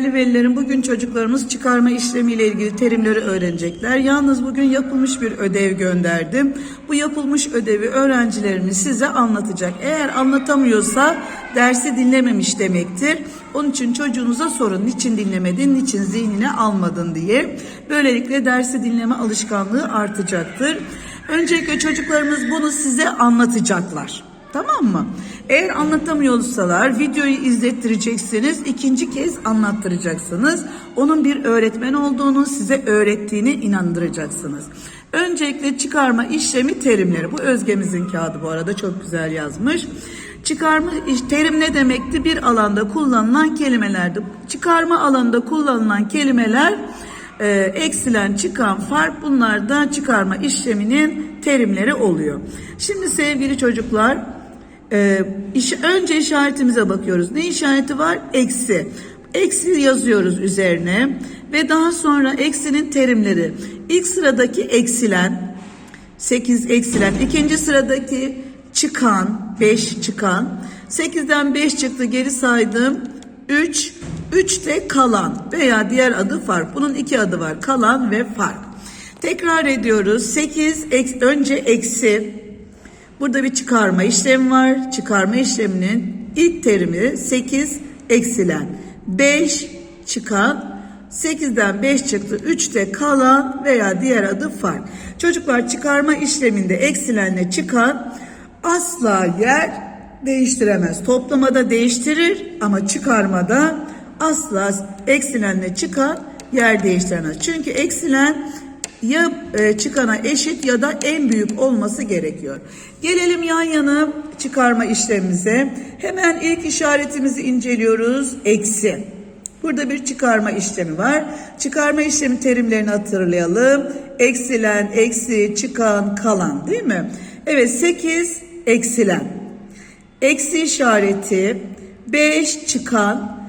Değerli velilerim bugün çocuklarımız çıkarma işlemiyle ilgili terimleri öğrenecekler. Yalnız bugün yapılmış bir ödev gönderdim. Bu yapılmış ödevi öğrencilerimiz size anlatacak. Eğer anlatamıyorsa dersi dinlememiş demektir. Onun için çocuğunuza sorun niçin dinlemedin, niçin zihnine almadın diye. Böylelikle dersi dinleme alışkanlığı artacaktır. Öncelikle çocuklarımız bunu size anlatacaklar. Tamam mı? Eğer anlatamıyorsalar videoyu izlettireceksiniz. ikinci kez anlattıracaksınız. Onun bir öğretmen olduğunu size öğrettiğini inandıracaksınız. Öncelikle çıkarma işlemi terimleri. Bu Özgemizin kağıdı bu arada çok güzel yazmış. Çıkarma terim ne demekti? Bir alanda kullanılan kelimelerdi. Çıkarma alanında kullanılan kelimeler e, eksilen çıkan fark bunlar da çıkarma işleminin terimleri oluyor. Şimdi sevgili çocuklar e, iş, önce işaretimize bakıyoruz. Ne işareti var? Eksi. Eksi yazıyoruz üzerine ve daha sonra eksinin terimleri. İlk sıradaki eksilen 8 eksilen, ikinci sıradaki çıkan 5 çıkan 8'den 5 çıktı geri saydım 3 3 de kalan veya diğer adı fark. Bunun iki adı var. Kalan ve fark. Tekrar ediyoruz. 8 eks, önce eksi. Burada bir çıkarma işlemi var. Çıkarma işleminin ilk terimi 8 eksilen. 5 çıkan 8'den 5 çıktı. 3 de kalan veya diğer adı fark. Çocuklar çıkarma işleminde eksilenle çıkan asla yer değiştiremez. Toplamada değiştirir ama çıkarmada asla eksilenle çıkan yer değiştiremez. Çünkü eksilen ya e, çıkana eşit ya da en büyük olması gerekiyor. Gelelim yan yana çıkarma işlemimize. Hemen ilk işaretimizi inceliyoruz. Eksi. Burada bir çıkarma işlemi var. Çıkarma işlemi terimlerini hatırlayalım. Eksilen, eksi, çıkan, kalan değil mi? Evet 8 eksilen. Eksi işareti 5 çıkan.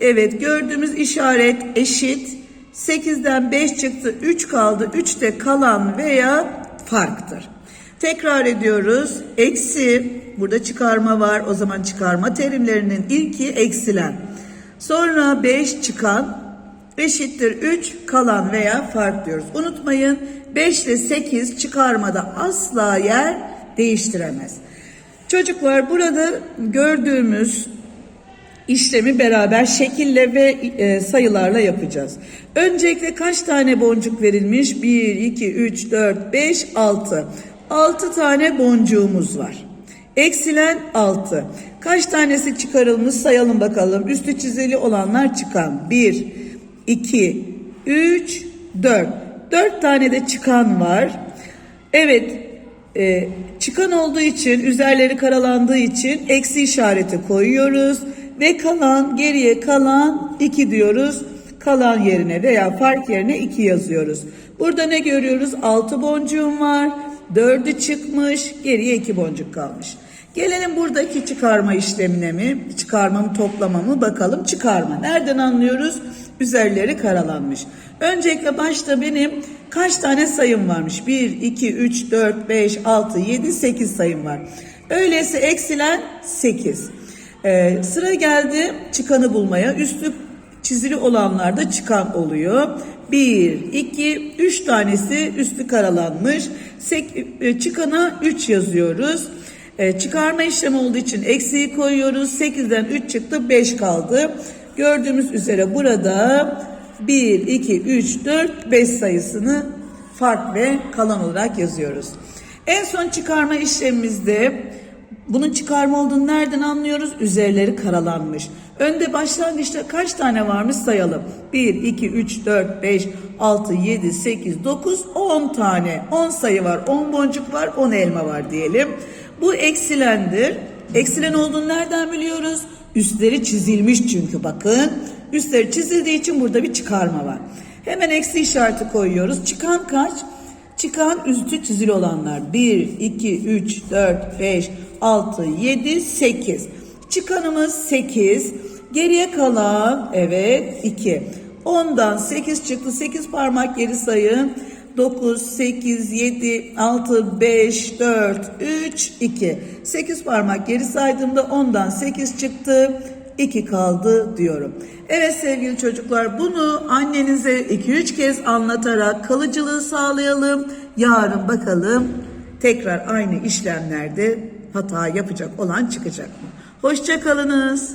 Evet gördüğümüz işaret eşit. 8'den 5 çıktı 3 kaldı. 3 de kalan veya farktır. Tekrar ediyoruz. Eksi burada çıkarma var. O zaman çıkarma terimlerinin ilki eksilen. Sonra 5 çıkan eşittir 3 kalan veya fark diyoruz. Unutmayın 5 ile 8 çıkarmada asla yer değiştiremez. Çocuklar burada gördüğümüz işlemi beraber şekille ve e, sayılarla yapacağız. Öncelikle kaç tane boncuk verilmiş? 1, 2, 3, 4, 5, 6. 6 tane boncuğumuz var. Eksilen 6. Kaç tanesi çıkarılmış sayalım bakalım. Üstü çizili olanlar çıkan. 1, 2, 3, 4. 4 tane de çıkan var. Evet e, çıkan olduğu için üzerleri karalandığı için eksi işareti koyuyoruz. Ve kalan geriye kalan 2 diyoruz. Kalan yerine veya fark yerine 2 yazıyoruz. Burada ne görüyoruz? 6 boncuğum var. 4'ü çıkmış. Geriye 2 boncuk kalmış. Gelelim buradaki çıkarma işlemine mi? Çıkarma mı toplama mı? Bakalım çıkarma. Nereden anlıyoruz? Üzerleri karalanmış. Öncelikle başta benim kaç tane sayım varmış? 1, 2, 3, 4, 5, 6, 7, 8 sayım var. Öyleyse eksilen 8. Ee, sıra geldi çıkanı bulmaya. Üstü çizili olanlarda çıkan oluyor. 1, 2, 3 tanesi üstü karalanmış. Sek, e, çıkana 3 yazıyoruz. E, çıkarma işlemi olduğu için eksiği koyuyoruz. 8'den 3 çıktı 5 kaldı. Gördüğümüz üzere burada 1, 2, 3, 4, 5 sayısını fark ve kalan olarak yazıyoruz. En son çıkarma işlemimizde bunun çıkarma olduğunu nereden anlıyoruz? Üzerleri karalanmış. Önde başlangıçta kaç tane varmış sayalım. 1, 2, 3, 4, 5, 6, 7, 8, 9, 10 tane. 10 sayı var, 10 boncuk var, 10 elma var diyelim. Bu eksilendir. Eksilen olduğunu nereden biliyoruz? Üstleri çizilmiş çünkü bakın. Üstleri çizildiği için burada bir çıkarma var. Hemen eksi işareti koyuyoruz. Çıkan kaç? Çıkan üstü çizili olanlar. 1, 2, 3, 4, 5, 6, 7, 8. Çıkanımız 8. Geriye kalan evet 2. 10'dan 8 çıktı. 8 parmak geri sayın. 9, 8, 7, 6, 5, 4, 3, 2. 8 parmak geri saydığımda 10'dan 8 çıktı. 2 kaldı diyorum. Evet sevgili çocuklar bunu annenize 2-3 kez anlatarak kalıcılığı sağlayalım. Yarın bakalım tekrar aynı işlemlerde hata yapacak olan çıkacak mı? Hoşçakalınız.